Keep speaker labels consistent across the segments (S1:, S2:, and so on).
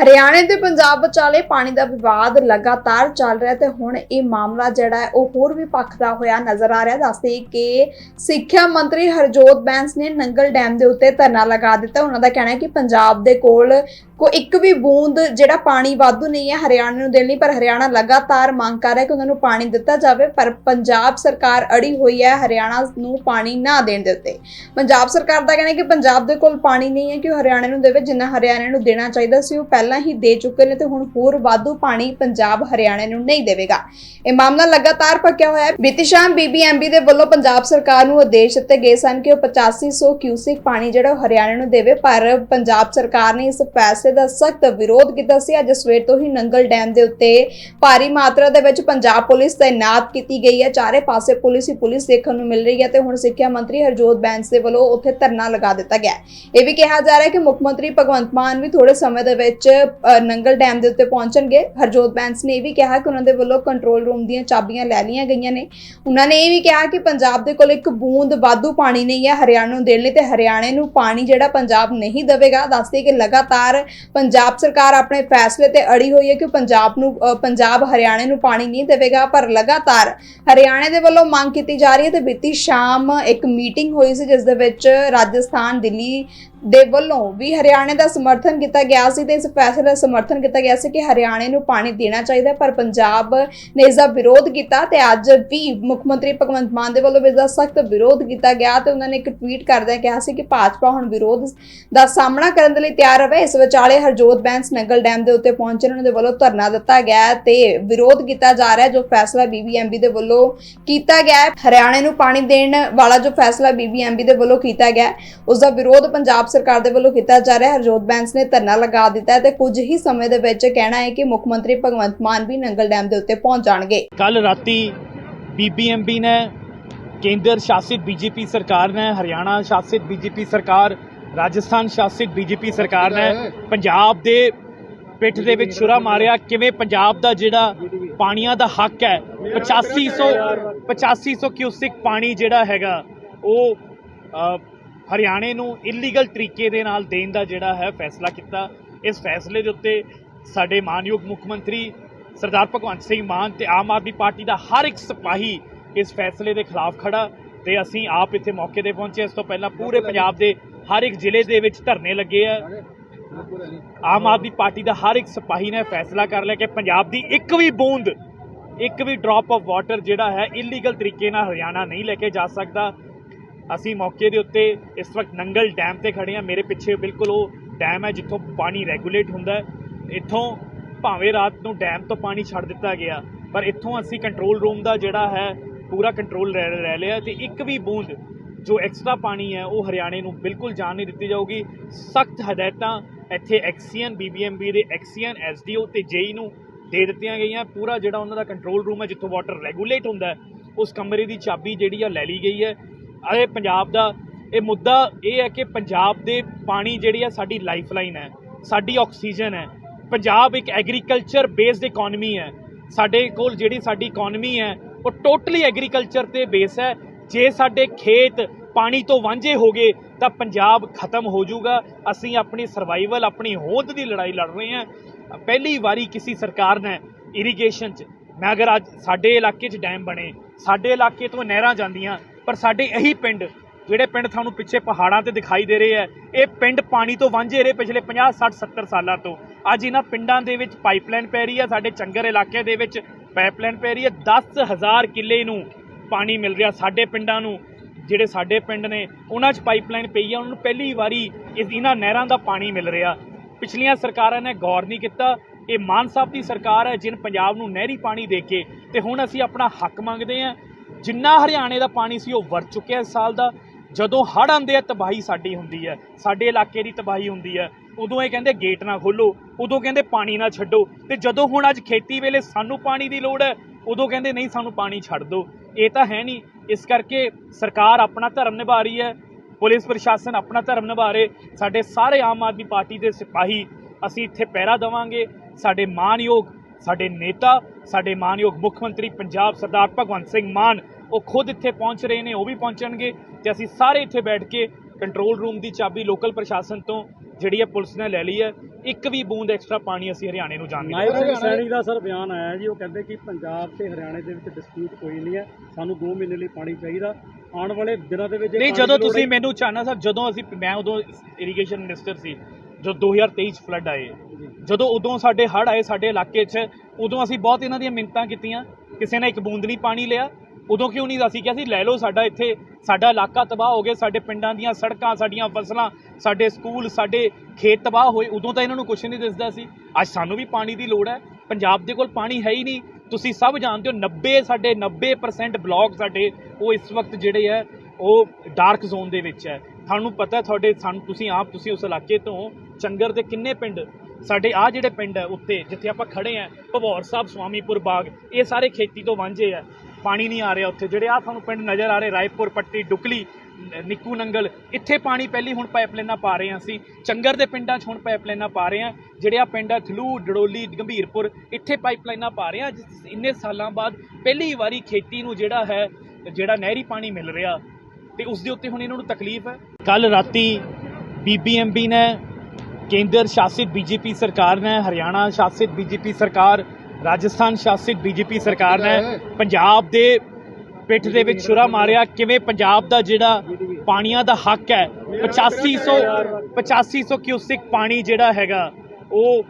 S1: ਹਰਿਆਣੇ ਤੇ ਪੰਜਾਬ ਵਿਚਾਲੇ ਪਾਣੀ ਦਾ ਵਿਵਾਦ ਲਗਾਤਾਰ ਚੱਲ ਰਿਹਾ ਤੇ ਹੁਣ ਇਹ ਮਾਮਲਾ ਜਿਹੜਾ ਹੈ ਉਹ ਹੋਰ ਵੀ ਪੱਖਦਾ ਹੋਇਆ ਨਜ਼ਰ ਆ ਰਿਹਾ। ਦੱਸਦੇ ਕਿ ਸਿੱਖਿਆ ਮੰਤਰੀ ਹਰਜੋਤ ਬੈਂਸ ਨੇ ਨੰਗਲ ਡੈਮ ਦੇ ਉੱਤੇ ਧਰਨਾ ਲਗਾ ਦਿੱਤਾ। ਉਹਨਾਂ ਦਾ ਕਹਿਣਾ ਹੈ ਕਿ ਪੰਜਾਬ ਦੇ ਕੋਲ ਕੋ ਇੱਕ ਵੀ ਬੂੰਦ ਜਿਹੜਾ ਪਾਣੀ ਵਾਧੂ ਨਹੀਂ ਹੈ ਹਰਿਆਣਾ ਨੂੰ ਦੇਣ ਲਈ, ਪਰ ਹਰਿਆਣਾ ਲਗਾਤਾਰ ਮੰਗ ਕਰ ਰਿਹਾ ਕਿ ਉਹਨਾਂ ਨੂੰ ਪਾਣੀ ਦਿੱਤਾ ਜਾਵੇ, ਪਰ ਪੰਜਾਬ ਸਰਕਾਰ ਅੜੀ ਹੋਈ ਹੈ ਹਰਿਆਣਾ ਨੂੰ ਪਾਣੀ ਨਾ ਦੇਣ ਦੇ ਉੱਤੇ। ਪੰਜਾਬ ਸਰਕਾਰ ਦਾ ਕਹਿਣਾ ਹੈ ਕਿ ਪੰਜਾਬ ਦੇ ਕੋਲ ਪਾਣੀ ਨਹੀਂ ਹੈ ਕਿ ਉਹ ਹਰਿਆਣਾ ਨੂੰ ਦੇਵੇ। ਜਿੰਨਾ ਹਰਿਆਣਾ ਨੂੰ ਦੇਣਾ ਚਾਹੀਦਾ ਸੀ, ਉਹ ਪਹਿਲਾਂ ਹੀ ਦੇ ਚੁੱਕੇ ਨੇ ਤੇ ਹੁਣ ਹੋਰ ਵਾਧੂ ਪਾਣੀ ਪੰਜਾਬ, ਹਰਿਆਣਾ ਨੂੰ ਨਹੀਂ ਦੇਵੇਗਾ। ਇਹ ਮਾਮਲਾ ਲਗਾਤਾਰ ਪੱਕਿਆ ਹੋਇਆ ਹੈ। ਬੀਤੀ ਸ਼ਾਮ ਬੀਬੀਐਮਬੀ ਦੇ ਵੱਲੋਂ ਪੰਜਾਬ ਸਰਕਾਰ ਨੂੰ ਆਦੇਸ਼ ਦਿੱਤੇ ਗਏ ਸਨ ਕਿ ਉਹ 8500 ਕਿਊਸਿਕ ਪਾਣੀ ਜਿਹੜਾ ਹਰਿਆਣਾ ਨੂੰ ਦੇਵੇ, ਪਰ ਪੰਜਾਬ ਸਰਕਾਰ ਨੇ ਇਸ ਫੈਸਲੇ ਦਾ ਸਖਤ ਵਿਰੋਧ ਕੀਤਾ ਸੀ। ਅੱਜ ਸਵੇਰ ਤੋਂ ਹੀ ਨੰਗਲ ਡੈਮ ਦੇ ਉੱਤੇ ਭਾਰੀ ਮਾਤਰਾ ਦੇ ਵਿੱਚ ਪੰਜਾਬ ਪੁਲਿਸ ਤਾਇਨਾਤ ਕੀਤੀ ਗਈ ਹੈ। ਚਾਰੇ ਪਾਸੇ ਪੁਲਿਸ ਹੀ ਪੁਲਿਸ ਦੇਖਣ ਨੂੰ ਮਿਲ ਰਹੀ ਹੈ ਤੇ ਹੁਣ ਸਿੱਖਿਆ ਮੰਤਰੀ ਹਰਜੋਤ ਬੈਂਸ ਦੇ ਵੱਲੋਂ ਉੱਥੇ ਧਰਨਾ ਲਗਾ ਦਿੱਤਾ ਗਿਆ ਇਹ ਵੀ ਕਿਹਾ ਜਾ ਰਿਹਾ ਹੈ ਕਿ ਮੁੱਖ ਮੰਤਰੀ ਭਗਵੰਤ ਮਾਨ ਵੀ ਥੋੜੇ ਸਮੇਂ ਦੇ ਵਿੱਚ ਨੰਗਲ ਡੈਮ ਦੇ ਉੱਤੇ ਪਹੁੰਚਣਗੇ। ਹਰਜੋਤ ਬੈਂਸ ਨੇ ਇਹ ਵੀ ਕਿਹਾ ਕਿ ਉਹਨਾਂ ਦੇ ਵੱਲੋਂ ਕੰਟਰੋਲ ਰੂਮ ਦੀਆਂ ਚਾਬੀਆਂ ਲੈ ਲਈਆਂ ਗਈਆਂ ਨੇ। ਉਹਨਾਂ ਨੇ ਇਹ ਵੀ ਕਿਹਾ ਕਿ ਪੰਜਾਬ ਦੇ ਕੋਲ ਇੱਕ ਬੂੰਦ ਵਾਧੂ ਪਾਣੀ ਨਹੀਂ ਹੈ ਹਰਿਆਣਾ ਨੂੰ ਦੇਣ ਲਈ ਤੇ ਹਰਿਆਣੇ ਨੂੰ ਪਾਣੀ ਜਿਹੜਾ ਪੰਜਾਬ ਨਹੀਂ ਦੇਵੇਗਾ। ਦੱਸਦੇ ਕਿ ਲਗਾਤਾਰ ਪੰਜਾਬ ਸਰਕਾਰ ਆਪਣੇ ਫੈਸਲੇ ਤੇ ਅੜੀ ਹੋਈ ਹੈ ਕਿ ਪੰਜਾਬ ਨੂੰ ਅ, ਪੰਜਾਬ ਹਰਿਆਣੇ ਨੂੰ ਪਾਣੀ ਨਹੀਂ ਦੇਵੇਗਾ ਪਰ ਲਗਾਤਾਰ ਹਰਿਆਣੇ ਦੇ ਵੱਲੋਂ ਮੰਗ ਕੀਤੀ ਜਾ ਰਹੀ ਹੈ ਤੇ ਬੀਤੀ ਸ਼ਾਮ ਇੱਕ ਮੀਟਿੰਗ ਹੋਈ ਸੀ ਜਿਸ ਦੇ ਵਿੱਚ ਰਾਜਸਥਾਨ ਦਿੱਲੀ ਦੇ ਵੱਲੋਂ ਵੀ ਹਰਿਆਣੇ ਦਾ ਸਮਰਥਨ ਕੀਤਾ ਗਿਆ ਸੀ ਤੇ ਇਸ ਫੈਸਲੇ ਦਾ ਸਮਰਥਨ ਕੀਤਾ ਗਿਆ ਸੀ ਕਿ ਹਰਿਆਣੇ ਨੂੰ ਪਾਣੀ ਦੇਣਾ ਚਾਹੀਦਾ ਪਰ ਪੰਜਾਬ ਨੇ ਇਸ ਦਾ ਵਿਰੋਧ ਕੀਤਾ ਤੇ ਅੱਜ ਵੀ ਮੁੱਖ ਮੰਤਰੀ ਭਗਵੰਤ ਮਾਨ ਦੇ ਵੱਲੋਂ ਇਸ ਦਾ ਸਖਤ ਵਿਰੋਧ ਕੀਤਾ ਗਿਆ ਤੇ ਉਹਨਾਂ ਨੇ ਇੱਕ ਟਵੀਟ ਕਰਦਿਆਂ ਕਿਹਾ ਸੀ ਕਿ ਭਾਜਪਾ ਹੁਣ ਵਿਰੋਧ ਦਾ ਸਾਹਮਣਾ ਕਰਨ ਦੇ ਲਈ ਤਿਆਰ ਹੋਵੇ ਇਸ ਵਿਚਾਲੇ ਹਰਜੋਤ ਬੈਂਸ ਨੰਗਲ ਡੈਮ ਦੇ ਉੱਤੇ ਪਹੁੰਚੇ ਉਹਨਾਂ ਦੇ ਵੱਲੋਂ ਧਰਨਾ ਦਿੱਤਾ ਗਿਆ ਤੇ ਵਿਰੋਧ ਕੀਤਾ ਜਾ ਰਿਹਾ ਜੋ ਫੈਸਲਾ ਬੀਬੀਐਮਬੀ ਦੇ ਵੱਲੋਂ ਕੀਤਾ ਗਿਆ ਹੈ। ਹਰਿਆਣੇ ਨੂੰ ਪਾਣੀ ਦੇਣ ਵਾਲਾ ਜੋ ਫੈਸਲਾ ਬੀਬੀਐਮਬੀ ਦੇ ਵੱਲੋਂ ਕੀਤਾ ਗਿਆ ਹੈ, ਉਸ ਦਾ ਵਿਰੋਧ ਪੰਜਾਬ ਸਰਕਾਰ ਦੇ ਵੱਲੋਂ ਕੀਤਾ ਜਾ ਰਿਹਾ ਹੈ। ਹਰਜੋਤ ਬੈਂਸ ਨੇ ਧਰਨਾ ਲਗਾ ਦਿੱਤਾ ਹੈ ਤੇ ਕੁਝ ਹੀ ਸਮੇਂ ਦੇ ਵਿੱਚ ਕਹਿਣਾ ਹੈ ਕਿ ਮੁੱਖ ਮੰਤਰੀ ਭਗਵੰਤ ਮਾਨ ਵੀ ਨੰਗਲ ਡੈਮ ਦੇ ਉੱਤੇ ਪਹੁੰਚ ਜਾਣਗੇ।
S2: ਕੱਲ ਰਾਤੀ ਬੀਬੀਐਮਬੀ ਨੇ ਕੇਂਦਰ ਸ਼ਾਸਿਤ ਬੀਜੇਪੀ ਸਰਕਾਰ ਨੇ, ਹਰਿਆਣਾ ਸ਼ਾਸਿਤ ਬੀਜੇਪੀ ਸਰਕਾਰ, ਰਾਜਸਥਾਨ ਸ਼ਾਸਿਤ ਬੀਜੇਪੀ ਸਰਕਾਰ ਨੇ ਪੰਜਾਬ ਦੇ ਪਿੱਠ ਦੇ ਵਿੱਚ ਛੁਰਾ ਮਾਰਿਆ। ਕਿਵੇਂ ਪੰਜਾਬ ਦਾ ਜਿਹੜਾ ਪਾਣੀਆਂ ਦਾ ਹੱਕ ਹੈ 8500 8500 ਕਿਊਸਿਕ ਪਾਣੀ ਜਿਹੜਾ ਹੈਗਾ, ਉਹ ਹਰਿਆਣੇ ਨੂੰ ਇਲੀਗਲ ਤਰੀਕੇ ਦੇ ਨਾਲ ਦੇਣ ਦਾ ਜਿਹੜਾ ਹੈ ਫੈਸਲਾ ਕੀਤਾ। ਇਸ ਫੈਸਲੇ ਦੇ ਉੱਤੇ ਸਾਡੇ ਮਾਨਯੋਗ ਮੁੱਖ ਮੰਤਰੀ ਸਰਦਾਰ ਭਗਵੰਤ ਸਿੰਘ ਮਾਨ ਤੇ ਆਮ ਆਦਮੀ ਪਾਰਟੀ ਦਾ ਹਰ ਇੱਕ ਸਿਪਾਹੀ ਇਸ ਫੈਸਲੇ ਦੇ ਖਿਲਾਫ ਖੜਾ ਤੇ ਅਸੀਂ ਆਪ ਇੱਥੇ ਮੌਕੇ ਤੇ ਪਹੁੰਚੇ। ਇਸ ਤੋਂ ਪਹਿਲਾਂ ਪੂਰੇ ਪੰਜਾਬ ਦੇ ਹਰ ਇੱਕ ਜ਼ਿਲ੍ਹੇ ਦੇ ਵਿੱਚ ਧਰਨੇ ਲੱਗੇ ਆ। ਆਮ ਆਦਮੀ ਪਾਰਟੀ ਦਾ ਹਰ ਇੱਕ ਸਿਪਾਹੀ ਨੇ ਫੈਸਲਾ ਕਰ ਲਿਆ ਕਿ ਪੰਜਾਬ ਦੀ ਇੱਕ ਵੀ ਬੂੰਦ ਇੱਕ ਵੀ ਡ੍ਰੌਪ ਆਫ ਵਾਟਰ ਜਿਹੜਾ ਹੈ ਇਲੀਗਲ ਤਰੀਕੇ ਨਾਲ ਹਰਿਆਣਾ ਨਹੀਂ ਲੈ ਕੇ ਜਾ ਸਕਦਾ। ਅਸੀਂ ਮੌਕੇ ਦੇ ਉੱਤੇ ਇਸ ਵਕਤ ਨੰਗਲ ਡੈਮ ਤੇ ਖੜੇ ਆ ਮੇਰੇ ਪਿੱਛੇ ਬਿਲਕੁਲ ਉਹ ਡੈਮ ਹੈ ਜਿੱਥੋਂ ਪਾਣੀ ਰੈਗੂਲੇਟ ਹੁੰਦਾ ਇੱਥੋਂ ਭਾਵੇਂ ਰਾਤ ਨੂੰ ਡੈਮ ਤੋਂ ਪਾਣੀ ਛੱਡ ਦਿੱਤਾ ਗਿਆ, ਪਰ ਇੱਥੋਂ ਅਸੀਂ ਕੰਟਰੋਲ ਰੂਮ ਦਾ ਜਿਹੜਾ ਹੈ, ਪੂਰਾ ਕੰਟਰੋਲ ਰਹਿ ਲੈ ਲਿਆ ਤੇ ਇੱਕ ਵੀ ਬੂੰਦ ਜੋ ਐਕਸਟਰਾ ਪਾਣੀ ਹੈ, ਉਹ ਹਰਿਆਣੇ ਨੂੰ ਬਿਲਕੁਲ ਜਾਣ ਨਹੀਂ ਦਿੱਤੀ ਜਾਊਗੀ। ਸਖਤ ਹਦਾਇਤਾਂ ਇੱਥੇ ਐਕਸੀਅਨ ਬੀਬੀਐਮਬੀ ਦੇ ਐਕਸੀਅਨ ਐਸਡੀਓ ਤੇ ਜੇਈ ਨੂੰ ਦੇ ਦਿੱਤੀਆਂ ਗਈਆਂ। ਪੂਰਾ ਜਿਹੜਾ ਉਹਨਾਂ ਦਾ ਕੰਟਰੋਲ ਰੂਮ ਹੈ, ਜਿੱਥੋਂ ਵਾਟਰ ਰੈਗੂਲੇਟ ਹੁੰਦਾ ਉਸ ਕਮਰੇ ਦੀ ਚਾਬੀ ਜਿਹੜੀ ਆ ਲੈ ਲਈ ਗਈ ਹੈ। ਇਹ ਪੰਜਾਬ ਦਾ, ਇਹ ਮੁੱਦਾ ਇਹ ਹੈ ਕਿ ਪੰਜਾਬ ਦੇ ਪਾਣੀ ਜਿਹੜੀ ਹੈ ਸਾਡੀ ਲਾਈਫਲਾਈਨ ਹੈ, ਸਾਡੀ ਆਕਸੀਜਨ ਹੈ। ਪੰਜਾਬ ਇੱਕ ਐਗਰੀਕਲਚਰ ਬੇਸਡ ਇਕਨੋਮੀ ਹੈ। ਸਾਡੇ ਕੋਲ ਜਿਹੜੀ ਸਾਡੀ ਇਕਨੋਮੀ ਹੈ, ਉਹ ਟੋਟਲੀ ਐਗਰੀਕਲਚਰ ਤੇ ਬੇਸ ਹੈ। ਜੇ ਸਾਡੇ ਖੇਤ ਪਾਣੀ ਤੋਂ ਵਾਂਝੇ ਹੋ ਗਏ, ਤਾਂ ਪੰਜਾਬ ਖਤਮ ਹੋ ਜਾਊਗਾ। ਅਸੀਂ ਆਪਣੀ ਸਰਵਾਈਵਲ ਆਪਣੀ ਹੋਂਦ ਦੀ ਲੜਾਈ ਲੜ ਰਹੇ ਹਾਂ। ਪਹਿਲੀ ਵਾਰੀ ਕਿਸੇ ਸਰਕਾਰ ਨੇ ਇਰੀਗੇਸ਼ਨ 'ਚ, ਮੈਂ ਅਗਰ ਅੱਜ ਸਾਡੇ ਇਲਾਕੇ 'ਚ ਡੈਮ ਬਣੇ, ਸਾਡੇ ਇਲਾਕੇ ਤੋਂ ਨਹਿਰਾਂ ਜਾਂਦੀਆਂ ਪਰ ਸਾਡੇ ਇਹੀ ਪਿੰਡ, ਜਿਹੜੇ ਪਿੰਡ ਤੁਹਾਨੂੰ ਪਿੱਛੇ ਪਹਾੜਾਂ ਤੇ ਦਿਖਾਈ ਦੇ ਰਹੇ ਆ, ਇਹ ਪਿੰਡ ਪਾਣੀ ਤੋਂ ਵਾਂਝੇ ਰਹੇ ਪਿਛਲੇ 50 60 70 ਸਾਲਾਂ ਤੋਂ। ਅੱਜ ਇਹਨਾਂ ਪਿੰਡਾਂ ਦੇ ਵਿੱਚ ਪਾਈਪਲਾਈਨ ਪੈ ਰਹੀ ਹੈ ਸਾਡੇ ਚੰਗਰ ਇਲਾਕੇ ਦੇ ਵਿੱਚ ਪਾਈਪਲਾਈਨ ਪੈ ਰਹੀ ਹੈ 10000 ਕਿੱਲੇ ਨੂੰ ਪਾਣੀ ਮਿਲ ਰਿਹਾ ਸਾਡੇ ਪਿੰਡਾਂ ਨੂੰ, ਜਿਹੜੇ ਸਾਡੇ ਪਿੰਡ ਨੇ, ਉਹਨਾਂ 'ਚ ਪਾਈਪਲਾਈਨ ਪਈ ਆ, ਉਹਨਾਂ ਨੂੰ ਪਹਿਲੀ ਵਾਰੀ ਇਹਨਾਂ ਨਹਿਰਾਂ ਦਾ ਪਾਣੀ ਮਿਲ ਰਿਹਾ। ਪਿਛਲੀਆਂ ਸਰਕਾਰਾਂ ਨੇ ਗੌਰ ਨਹੀਂ ਕੀਤਾ। ਇਹ ਮਾਨ ਸਾਹਿਬ ਦੀ ਸਰਕਾਰ ਹੈ, ਜਿਨ ਪੰਜਾਬ ਨੂੰ ਨਹਿਰੀ ਪਾਣੀ ਦੇ ਕੇ, ਤੇ ਹੁਣ ਅਸੀਂ ਆਪਣਾ ਹੱਕ ਮੰਗਦੇ ਹਾਂ ਜਿੰਨਾ ਹਰਿਆਣੇ ਦਾ ਪਾਣੀ ਸੀ ਉਹ ਵਰ ਚੁੱਕਿਆ ਇਸ ਸਾਲ ਦਾ। ਜਦੋਂ ਹੜ੍ਹ ਆਉਂਦੇ ਆ, ਤਬਾਹੀ ਸਾਡੀ ਹੁੰਦੀ ਹੈ। ਸਾਡੇ ਇਲਾਕੇ ਦੀ ਤਬਾਹੀ ਹੁੰਦੀ ਹੈ। ਉਦੋਂ ਇਹ ਕਹਿੰਦੇ ਗੇਟ ਨਾ ਖੋਲੋ ਉਦੋਂ ਕਹਿੰਦੇ ਪਾਣੀ ਨਾ ਛੱਡੋ। ਤੇ ਜਦੋਂ ਹੁਣ ਅੱਜ ਖੇਤੀ ਵੇਲੇ ਸਾਨੂੰ ਪਾਣੀ ਦੀ ਲੋੜ ਹੈ, ਉਦੋਂ ਕਹਿੰਦੇ ਨਹੀਂ, ਸਾਨੂੰ ਪਾਣੀ ਛੱਡ ਦਿਓ। ਇਹ ਤਾਂ ਹੈ ਨਹੀਂ। ਇਸ ਕਰਕੇ ਸਰਕਾਰ ਆਪਣਾ ਧਰਮ ਨਿਭਾ ਰਹੀ ਹੈ। ਪੁਲਿਸ ਪ੍ਰਸ਼ਾਸਨ ਆਪਣਾ ਧਰਮ ਨਿਭਾ ਰਹੇ। ਸਾਡੇ ਸਾਰੇ ਆਮ ਆਦਮੀ ਪਾਰਟੀ ਦੇ ਸਿਪਾਹੀ ਅਸੀਂ ਇੱਥੇ ਪਹਿਰਾ ਦੇਵਾਂਗੇ। ਸਾਡੇ ਮਾਨਯੋਗ ਸਾਡੇ ਨੇਤਾ ਸਾਡੇ ਮਾਨਯੋਗ ਮੁੱਖ ਮੰਤਰੀ ਪੰਜਾਬ ਸਰਦਾਰ ਭਗਵੰਤ ਸਿੰਘ ਮਾਨ ਉਹ ਖੁਦ ਇੱਥੇ ਪਹੁੰਚ ਰਹੇ ਨੇ ਉਹ ਵੀ ਪਹੁੰਚਣਗੇ ਤੇ ਅਸੀਂ ਸਾਰੇ ਇੱਥੇ ਬੈਠ ਕੇ ਕੰਟਰੋਲ ਰੂਮ ਦੀ ਚਾਬੀ ਲੋਕਲ ਪ੍ਰਸ਼ਾਸਨ ਤੋਂ ਜਿਹੜੀ ਹੈ ਪੁਲਿਸ ਨੇ ਲੈ ਲਈ ਹੈ। ਇੱਕ ਵੀ ਬੂੰਦ ਐਕਸਟਰਾ ਪਾਣੀ ਅਸੀਂ ਹਰਿਆਣੇ ਨੂੰ ਜਾਣ ਨਹੀਂ
S3: ਨਾਇਬ ਸੈਣੀ ਦਾ ਸਰ ਬਿਆਨ ਆਇਆ ਜੀ ਉਹ ਕਹਿੰਦੇ ਕਿ ਪੰਜਾਬ ਤੇ ਹਰਿਆਣੇ ਦੇ ਵਿੱਚ ਡਿਸਪਿਊਟ ਕੋਈ ਨਹੀਂ ਹੈ ਸਾਨੂੰ 2 ਮਹੀਨੇ ਲਈ ਪਾਣੀ ਚਾਹੀਦਾ। ਆਉਣ ਵਾਲੇ ਦਿਨਾਂ ਦੇ ਵਿੱਚ
S2: ਨਹੀਂ ਜਦੋਂ ਤੁਸੀਂ ਮੈਨੂੰ ਚਾਹਨਾ ਸਾਹਿਬ ਜਦੋਂ ਅਸੀਂ ਮੈਂ ਉਦੋਂ ਇਰੀਗੇਸ਼ਨ ਮਿਨਿਸਟਰ ਸੀ ਜਦੋਂ 2023 ਚ ਫਲੱਡ ਆਏ। ਜਦੋਂ ਉਦੋਂ ਸਾਡੇ ਹੜ੍ਹ ਆਏ ਸਾਡੇ ਇਲਾਕੇ 'ਚ ਉਦੋਂ ਅਸੀਂ ਬਹੁਤ ਇਹਨਾਂ ਦੀਆਂ ਮਿੰਤਾਂ ਕੀਤੀਆਂ। ਕਿਸੇ ਨੇ ਇੱਕ ਬੂੰਦ ਨਹੀਂ ਪਾਣੀ ਲਿਆ। ਉਦੋਂ ਕਿਉਂ ਨਹੀਂ ਅਸੀਂ ਕਿਹਾ ਸੀ ਲੈ ਲਓ ਸਾਡਾ ਇੱਥੇ ਸਾਡਾ ਇਲਾਕਾ ਤਬਾਹ ਹੋ ਗਿਆ ਸਾਡੇ ਪਿੰਡਾਂ ਦੀਆਂ ਸੜਕਾਂ ਸਾਡੀਆਂ ਫਸਲਾਂ ਸਾਡੇ ਸਕੂਲ ਸਾਡੇ ਖੇਤ ਤਬਾਹ ਹੋਏ। ਉਦੋਂ ਤਾਂ ਇਹਨਾਂ ਨੂੰ ਕੁਝ ਨਹੀਂ ਦਿਸਦਾ ਸੀ। ਅੱਜ ਸਾਨੂੰ ਵੀ ਪਾਣੀ ਦੀ ਲੋੜ ਹੈ। ਪੰਜਾਬ ਦੇ ਕੋਲ ਪਾਣੀ ਹੈ ਹੀ ਨਹੀਂ। ਤੁਸੀਂ ਸਭ ਜਾਣਦੇ ਹੋ 90 ਸਾਡੇ 90% ਬਲਾਕ ਸਾਡੇ ਉਹ ਇਸ ਵਕਤ ਜਿਹੜੇ ਹੈ ਉਹ ਡਾਰਕ ਜ਼ੋਨ ਦੇ ਵਿੱਚ ਹੈ। ਤੁਹਾਨੂੰ ਪਤਾ ਤੁਹਾਡੇ ਸਾਨੂੰ ਤੁਸੀਂ ਆਪ ਤੁਸੀਂ ਉਸ ਇਲਾਕੇ ਤੋਂ ਚੰਗਰ ਦੇ ਕਿੰਨੇ ਪਿੰਡ ਸਾਡੇ ਆ ਜਿਹੜੇ ਪਿੰਡ ਹੈ ਉੱਤੇ, ਜਿੱਥੇ ਆਪਾਂ ਖੜੇ ਆ ਭਵੌਰ ਸਾਹਿਬ, ਸਵਾਮੀਪੁਰ ਬਾਗ, ਇਹ ਸਾਰੇ ਖੇਤੀ ਤੋਂ ਵਾਂਝੇ ਆ। ਪਾਣੀ ਨਹੀਂ ਆ ਰਿਹਾ ਉੱਥੇ। ਜਿਹੜੇ ਆ ਤੁਹਾਨੂੰ ਪਿੰਡ ਨਜ਼ਰ ਆ ਰਹੇ, ਰਾਏਪੁਰ, ਪੱਟੀ, ਡੁਕਲੀ, ਨ- ਨਿੱਕੂ ਨੰਗਲ, ਇੱਥੇ ਪਾਣੀ ਪਹਿਲੀ ਹੁਣ ਪਾਈਪਲਾਈਨਾਂ ਪਾ ਰਹੇ ਹਾਂ ਅਸੀਂ। ਚੰਗਰ ਦੇ ਪਿੰਡਾਂ 'ਚ ਹੁਣ ਪਾਈਪਲਾਈਨਾਂ ਪਾ ਰਹੇ ਹਾਂ ਜਿਹੜੇ ਆ ਪਿੰਡ ਆ, ਥਲੂ ਡੜੋਲੀ ਗੰਭੀਰਪੁਰ, ਇੱਥੇ ਪਾਈਪਲਾਈਨਾਂ ਪਾ ਰਹੇ ਹਾਂ ਜਿਸ- ਇੰਨੇ ਸਾਲਾਂ ਬਾਅਦ ਪਹਿਲੀ ਵਾਰੀ ਖੇਤੀ ਨੂੰ ਜਿਹੜਾ ਹੈ, ਜਿਹੜਾ ਨਹਿਰੀ ਪਾਣੀ ਮਿਲ ਰਿਹਾ। ਤੇ ਉਸ ਦੇ ਉੱਤੇ ਹੁਣ ਇਹਨਾਂ ਨੂੰ ਤਕਲੀਫ ਹੈ। ਕੱਲ ਰਾਤੀ ਬੀਬੀਐਮਬੀ ਨੇ ਕੇਂਦਰ ਸ਼ਾਸਿਤ ਬੀਜੇਪੀ ਸਰਕਾਰ ਨੇ ਹਰਿਆਣਾ ਸ਼ਾਸਿਤ ਬੀਜੇਪੀ ਸਰਕਾਰ ਰਾਜਸਥਾਨ ਸ਼ਾਸਿਤ ਬੀਜੇਪੀ ਸਰਕਾਰ ਨੇ ਪੰਜਾਬ ਦੇ ਪਿੱਠ ਦੇ ਵਿੱਚ ਛੁਰਾ ਮਾਰਿਆ। ਕਿਵੇਂ ਪੰਜਾਬ ਦਾ ਜਿਹੜਾ ਪਾਣੀਆਂ ਦਾ ਹੱਕ ਹੈ 8500 8500 ਕਿਊਸਿਕ ਪਾਣੀ ਜਿਹੜਾ ਹੈਗਾ ਉਹ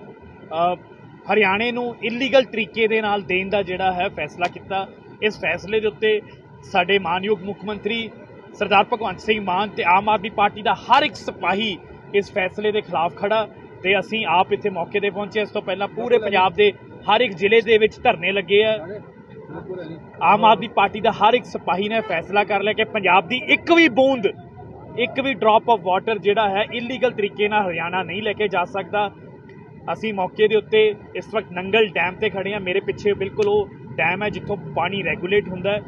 S2: ਹਰਿਆਣੇ ਨੂੰ ਇਲੀਗਲ ਤਰੀਕੇ ਦੇ ਨਾਲ ਦੇਣ ਦਾ ਜਿਹੜਾ ਹੈ ਫੈਸਲਾ ਕੀਤਾ। ਇਸ ਫੈਸਲੇ ਦੇ ਉੱਤੇ ਸਾਡੇ ਮਾਨਯੋਗ ਮੁੱਖ ਮੰਤਰੀ ਸਰਦਾਰ ਭਗਵੰਤ ਸਿੰਘ ਮਾਨ ਤੇ ਆਮ ਆਦਮੀ ਪਾਰਟੀ ਦਾ ਹਰ ਇੱਕ ਸਿਪਾਹੀ ਇਸ ਫੈਸਲੇ ਦੇ ਖਿਲਾਫ ਖੜਾ ਤੇ ਅਸੀਂ ਆਪ ਇੱਥੇ ਮੌਕੇ ਤੇ ਪਹੁੰਚੇ। ਇਸ ਤੋਂ ਪਹਿਲਾਂ ਪੂਰੇ ਪੰਜਾਬ ਦੇ ਹਰ ਇੱਕ ਜ਼ਿਲ੍ਹੇ ਦੇ ਵਿੱਚ ਧਰਨੇ ਲੱਗੇ ਆ। ਆਮ ਆਦਮੀ ਪਾਰਟੀ ਦਾ ਹਰ ਇੱਕ ਸਿਪਾਹੀ ਨੇ ਫੈਸਲਾ ਕਰ ਲਿਆ ਕਿ ਪੰਜਾਬ ਦੀ ਇੱਕ ਵੀ ਬੂੰਦ, ਇੱਕ ਵੀ ਡ੍ਰੌਪ ਆਫ ਵਾਟਰ ਜਿਹੜਾ ਹੈ ਇਲੀਗਲ ਤਰੀਕੇ ਨਾਲ ਹਰਿਆਣਾ ਨਹੀਂ ਲੈ ਕੇ ਜਾ ਸਕਦਾ। ਅਸੀਂ ਮੌਕੇ ਦੇ ਉੱਤੇ ਇਸ ਵਕਤ ਨੰਗਲ ਡੈਮ ਤੇ ਖੜੇ ਹਾਂ। ਮੇਰੇ ਪਿੱਛੇ ਬਿਲਕੁਲ ਉਹ ਡੈਮ ਹੈ ਜਿੱਥੋਂ ਪਾਣੀ ਰੈਗੂਲੇਟ ਹੁੰਦਾ ਹੈ।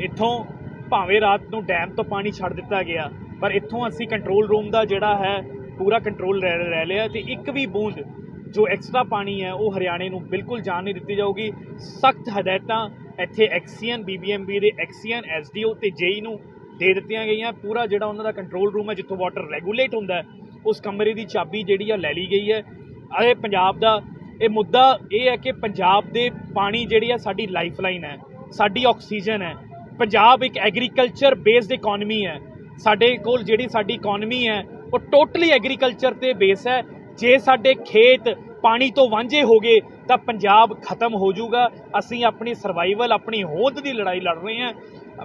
S2: ਇੱਥੋਂ ਭਾਵੇਂ ਰਾਤ ਨੂੰ ਡੈਮ ਤੋਂ ਪਾਣੀ ਛੱਡ ਦਿੱਤਾ ਗਿਆ, ਪਰ ਇੱਥੋਂ ਅਸੀਂ ਕੰਟਰੋਲ ਰੂਮ ਦਾ ਜਿਹੜਾ ਹੈ ਪੂਰਾ ਕੰਟਰੋਲ ਰਹਿ ਰਹਿ ਲਿਆ ਤੇ ਇੱਕ ਵੀ ਬੂੰਦ ਜੋ ਐਕਸਟਰਾ ਪਾਣੀ ਹੈ, ਉਹ ਹਰਿਆਣੇ ਨੂੰ ਬਿਲਕੁਲ ਜਾਣ ਨਹੀਂ ਦਿੱਤੀ ਜਾਊਗੀ। ਸਖਤ ਹਦਾਇਤਾਂ ਇੱਥੇ ਐਕਸੀਅਨ ਬੀਬੀਐਮਬੀ ਦੇ ਐਕਸੀਅਨ ਐਸਡੀਓ ਤੇ ਜੇਈ ਨੂੰ ਦੇ ਦਿੱਤੀਆਂ ਗਈਆਂ। ਪੂਰਾ ਜਿਹੜਾ ਉਹਨਾਂ ਦਾ ਕੰਟਰੋਲ ਰੂਮ ਹੈ, ਜਿੱਥੋਂ ਵਾਟਰ ਰੈਗੂਲੇਟ ਹੁੰਦਾ ਉਸ ਕਮਰੇ ਦੀ ਚਾਬੀ ਜਿਹੜੀ ਆ ਲੈ ਲਈ ਗਈ ਹੈ। ਅਰੇ ਪੰਜਾਬ ਦਾ, ਇਹ ਮੁੱਦਾ ਇਹ ਹੈ ਕਿ ਪੰਜਾਬ ਦੇ ਪਾਣੀ ਜਿਹੜੀ ਆ, ਸਾਡੀ ਲਾਈਫਲਾਈਨ ਹੈ, ਸਾਡੀ ਆਕਸੀਜਨ ਹੈ। ਪੰਜਾਬ ਇੱਕ ਐਗਰੀਕਲਚਰ ਬੇਸਡ ਇਕਨੋਮੀ ਹੈ। ਸਾਡੇ ਕੋਲ ਜਿਹੜੀ ਸਾਡੀ ਇਕਨੋਮੀ ਹੈ ਉਹ ਟੋਟਲੀ ਐਗਰੀਕਲਚਰ ਤੇ ਬੇਸ ਹੈ। ਜੇ ਸਾਡੇ ਖੇਤ ਪਾਣੀ ਤੋਂ ਵਾਂਝੇ ਹੋ ਗਏ, ਤਾਂ ਪੰਜਾਬ ਖਤਮ ਹੋ ਜਾਊਗਾ। ਅਸੀਂ ਆਪਣੀ ਸਰਵਾਈਵਲ ਆਪਣੀ ਹੋਂਦ ਦੀ ਲੜਾਈ ਲੜ ਰਹੇ ਹਾਂ।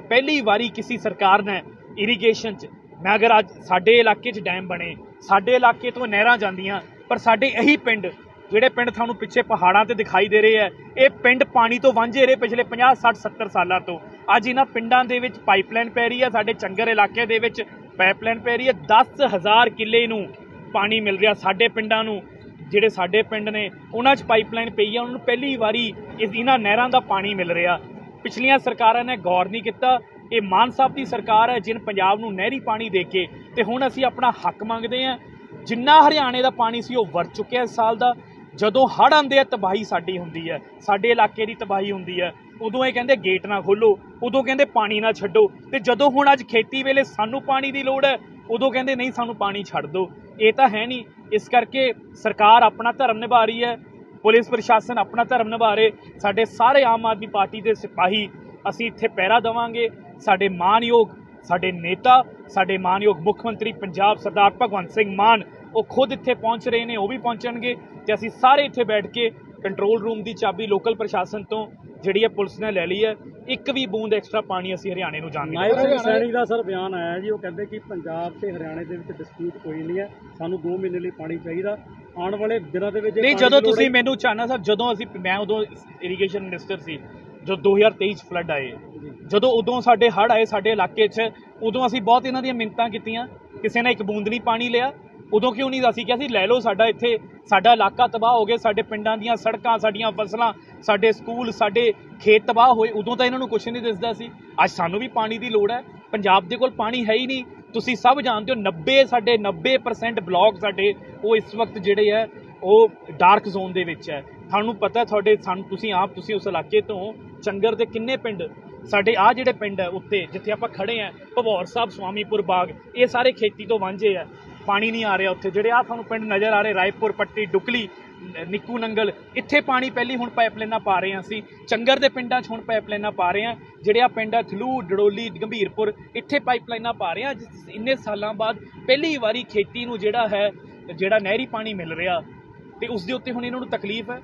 S2: ਪਹਿਲੀ ਵਾਰੀ ਕਿਸੇ ਸਰਕਾਰ ਨੇ ਇਰੀਗੇਸ਼ਨ 'ਚ, ਮੈਂ ਅਗਰ ਅੱਜ ਸਾਡੇ ਇਲਾਕੇ 'ਚ ਡੈਮ ਬਣੇ, ਸਾਡੇ ਇਲਾਕੇ ਤੋਂ ਨਹਿਰਾਂ ਜਾਂਦੀਆਂ, ਪਰ ਸਾਡੇ ਇਹੀ ਪਿੰਡ, ਜਿਹੜੇ ਪਿੰਡ ਤੁਹਾਨੂੰ ਪਿੱਛੇ ਪਹਾੜਾਂ ਤੇ ਦਿਖਾਈ ਦੇ ਰਹੇ ਆ ਇਹ ਪਿੰਡ ਪਾਣੀ ਤੋਂ ਵਾਂਝੇ ਰਹੇ ਪਿਛਲੇ 50 60 70 ਸਾਲਾਂ ਤੋਂ। ਅੱਜ ਇਹਨਾਂ ਪਿੰਡਾਂ ਦੇ ਵਿੱਚ ਪਾਈਪਲਾਈਨ ਪੈ ਰਹੀ ਹੈ, ਸਾਡੇ ਚੰਗਰ ਇਲਾਕੇ ਦੇ ਵਿੱਚ ਪਾਈਪਲਾਈਨ ਪੈ ਰਹੀ ਹੈ। 10000 ਕਿੱਲੇ ਨੂੰ ਪਾਣੀ ਮਿਲ ਰਿਹਾ ਸਾਡੇ ਪਿੰਡਾਂ ਨੂੰ, ਜਿਹੜੇ ਸਾਡੇ ਪਿੰਡ ਨੇ, ਉਹਨਾਂ 'ਚ ਪਾਈਪਲਾਈਨ ਪਈ ਆ। ਉਹਨਾਂ ਨੂੰ ਪਹਿਲੀ ਵਾਰੀ ਇਸ ਇਹਨਾਂ ਨਹਿਰਾਂ ਦਾ ਪਾਣੀ ਮਿਲ ਰਿਹਾ। ਪਿਛਲੀਆਂ ਸਰਕਾਰਾਂ ਨੇ ਗੌਰ ਨਹੀਂ ਕੀਤਾ। ਇਹ ਮਾਨ ਸਾਹਿਬ ਦੀ ਸਰਕਾਰ ਹੈ, ਜਿਨ ਪੰਜਾਬ ਨੂੰ ਨਹਿਰੀ ਪਾਣੀ ਦੇ ਕੇ, ਤੇ ਹੁਣ ਅਸੀਂ ਆਪਣਾ ਹੱਕ ਮੰਗਦੇ ਹਾਂ। ਜਿੰਨਾ ਹਰਿਆਣੇ ਦਾ ਪਾਣੀ ਸੀ, ਉਹ ਵਰ ਚੁੱਕਿਆ ਇਸ ਸਾਲ ਦਾ। ਜਦੋਂ ਹੜ੍ਹ ਆਉਂਦੇ ਆ, ਤਬਾਹੀ ਸਾਡੀ ਹੁੰਦੀ ਹੈ। ਸਾਡੇ ਇਲਾਕੇ ਦੀ ਤਬਾਹੀ ਹੁੰਦੀ ਹੈ। ਉਦੋਂ ਇਹ ਕਹਿੰਦੇ ਗੇਟ ਨਾ ਖੋਲੋ ਉਦੋਂ ਕਹਿੰਦੇ ਪਾਣੀ ਨਾ ਛੱਡੋ। ਤੇ ਜਦੋਂ ਹੁਣ ਅੱਜ ਖੇਤੀ ਵੇਲੇ ਸਾਨੂੰ ਪਾਣੀ ਦੀ ਲੋੜ ਹੈ, ਉਦੋਂ ਕਹਿੰਦੇ ਨਹੀਂ, ਸਾਨੂੰ ਪਾਣੀ ਛੱਡ ਦਿਓ। ਇਹ ਤਾਂ ਹੈ ਨਹੀਂ। ਇਸ ਕਰਕੇ ਸਰਕਾਰ ਆਪਣਾ ਧਰਮ ਨਿਭਾ ਰਹੀ ਹੈ, ਪੁਲਿਸ ਪ੍ਰਸ਼ਾਸਨ ਆਪਣਾ ਧਰਮ ਨਿਭਾ ਰਹੇ। ਸਾਡੇ ਸਾਰੇ ਆਮ ਆਦਮੀ ਪਾਰਟੀ ਦੇ ਸਿਪਾਹੀ ਅਸੀਂ ਇੱਥੇ ਪਹਿਰਾ ਦੇਵਾਂਗੇ। ਸਾਡੇ ਮਾਨਯੋਗ, ਸਾਡੇ ਨੇਤਾ, ਸਾਡੇ ਮਾਨਯੋਗ ਮੁੱਖ ਮੰਤਰੀ ਪੰਜਾਬ ਸਰਦਾਰ ਭਗਵੰਤ ਸਿੰਘ ਮਾਨ, ਉਹ ਖੁਦ ਇੱਥੇ ਪਹੁੰਚ ਰਹੇ ਨੇ, ਉਹ ਵੀ ਪਹੁੰਚਣਗੇ। ਤੇ ਅਸੀਂ ਸਾਰੇ ਇੱਥੇ ਬੈਠ ਕੇ ਕੰਟਰੋਲ ਰੂਮ ਦੀ ਚਾਬੀ ਲੋਕਲ ਪ੍ਰਸ਼ਾਸਨ ਤੋਂ ਜਿਹੜੀ ਹੈ ਪੁਲਿਸ ਨੇ ਲੈ ਲਈ ਹੈ ਇੱਕ ਵੀ ਬੂੰਦ ਐਕਸਟਰਾ ਪਾਣੀ ਅਸੀਂ ਹਰਿਆਣੇ ਨੂੰ ਜਾਣ ਨਹੀਂ
S3: ਨਾਇਬ ਸੈਣੀ ਦਾ ਸਰ ਬਿਆਨ ਆਇਆ ਜੀ ਉਹ ਕਹਿੰਦੇ ਕਿ ਪੰਜਾਬ ਤੇ ਹਰਿਆਣੇ ਦੇ ਵਿੱਚ ਡਿਸਪਿਊਟ ਕੋਈ ਨਹੀਂ ਹੈ ਸਾਨੂੰ 2 ਮਹੀਨੇ ਲਈ ਪਾਣੀ ਚਾਹੀਦਾ। ਆਉਣ ਵਾਲੇ ਦਿਨਾਂ ਦੇ ਵਿੱਚ
S2: ਨਹੀਂ ਜਦੋਂ ਤੁਸੀਂ। ਮੈਨੂੰ ਚਾਹਨਾ ਸਾਹਿਬ ਜਦੋਂ ਅਸੀਂ ਮੈਂ ਉਦੋਂ ਇਰੀਗੇਸ਼ਨ ਮਿਨਿਸਟਰ ਸੀ ਜਦੋਂ 2023 ਚ ਫਲੱਡ ਆਏ ਜਦੋਂ ਉਦੋਂ ਸਾਡੇ ਹੜ੍ਹ ਆਏ ਸਾਡੇ ਇਲਾਕੇ 'ਚ ਉਦੋਂ ਅਸੀਂ ਬਹੁਤ ਇਹਨਾਂ ਦੀਆਂ ਮਿੰਤਾਂ ਕੀਤੀਆਂ ਕਿਸੇ ਨੇ ਇੱਕ ਬੂੰਦ ਨਹੀਂ ਪਾਣੀ ਲਿਆ ਉਦੋਂ ਕਿਉਂ ਨਹੀਂ ਅਸੀਂ ਕਿਹਾ ਸੀ, ਲੈ ਲਓ ਸਾਡਾ ਇੱਥੇ, ਸਾਡਾ ਇਲਾਕਾ ਤਬਾਹ ਹੋ ਗਿਆ, ਸਾਡੇ ਪਿੰਡਾਂ ਦੀਆਂ ਸੜਕਾਂ, ਸਾਡੀਆਂ ਫਸਲਾਂ, ਸਾਡੇ ਸਕੂਲ, ਸਾਡੇ ਖੇਤ ਤਬਾਹ ਹੋਏ, ਉਦੋਂ ਤਾਂ ਇਹਨਾਂ ਨੂੰ ਕੁਝ ਨਹੀਂ ਦਿਸਦਾ ਸੀ। ਅੱਜ ਸਾਨੂੰ ਵੀ ਪਾਣੀ ਦੀ ਲੋੜ ਹੈ। ਪੰਜਾਬ ਦੇ ਕੋਲ ਪਾਣੀ ਹੈ ਹੀ ਨਹੀਂ। ਤੁਸੀਂ ਸਭ ਜਾਣਦੇ ਹੋ 90 ਸਾਡੇ 90% ਬਲਾਕ ਸਾਡੇ, ਉਹ ਇਸ ਵਕਤ ਜਿਹੜੇ ਹੈ, ਉਹ ਡਾਰਕ ਜ਼ੋਨ ਦੇ ਵਿੱਚ ਹੈ। ਤੁਹਾਨੂੰ ਪਤਾ ਤੁਹਾਡੇ, ਸਾਨੂੰ, ਤੁਸੀਂ ਆਪ, ਤੁਸੀਂ ਉਸ ਇਲਾਕੇ ਤੋਂ ਚੰਗਰ ਦੇ ਕਿੰਨੇ ਪਿੰਡ? ਸਾਡੇ ਆ ਜਿਹੜੇ ਪਿੰਡ ਹੈ ਉੱਤੇ, ਜਿੱਥੇ ਆਪਾਂ ਖੜੇ ਆ ਭਵੌਰ ਸਾਹਿਬ, ਸਵਾਮੀਪੁਰ ਬਾਗ, ਇਹ ਸਾਰੇ ਖੇਤੀ ਤੋਂ ਵਾਂਝੇ ਆ ਪਾਣੀ ਨਹੀਂ ਆ ਰਿਹਾ ਉੱਥੇ। ਜਿਹੜੇ ਆ ਤੁਹਾਨੂੰ ਪਿੰਡ ਨਜ਼ਰ ਆ ਰਹੇ, ਰਾਏਪੁਰ, ਪੱਟੀ, ਡੁਕਲੀ ਨ- ਨਿੱਕੂ, ਨੰਗਲ, ਇੱਥੇ ਪਾਣੀ ਪਹਿਲੀ ਹੁਣ ਪਾਈਪਲਾਈਨਾਂ ਪਾ ਰਹੇ ਹਾਂ ਅਸੀਂ। ਚੰਗਰ ਦੇ ਪਿੰਡਾਂ 'ਚ ਹੁਣ ਪਾਈਪਲਾਈਨਾਂ ਪਾ ਰਹੇ ਹਾਂ। ਜਿਹੜੇ ਆ ਪਿੰਡ ਆ, ਥਲੂ ਡੜੋਲੀ ਗੰਭੀਰਪੁਰ, ਇੱਥੇ ਪਾਈਪਲਾਈਨਾਂ ਪਾ ਰਹੇ ਹਾਂ। ਇੰਨੇ ਸਾਲਾਂ ਬਾਅਦ ਪਹਿਲੀ ਵਾਰੀ ਖੇਤੀ ਨੂੰ ਜਿਹੜਾ ਹੈ, ਜਿਹੜਾ ਨਹਿਰੀ ਪਾਣੀ ਮਿਲ ਰਿਹਾ, ਤੇ ਉਸ ਦੇ ਉੱਤੇ ਹੁਣ ਇਹਨਾਂ ਨੂੰ ਤਕਲੀਫ ਹੈ।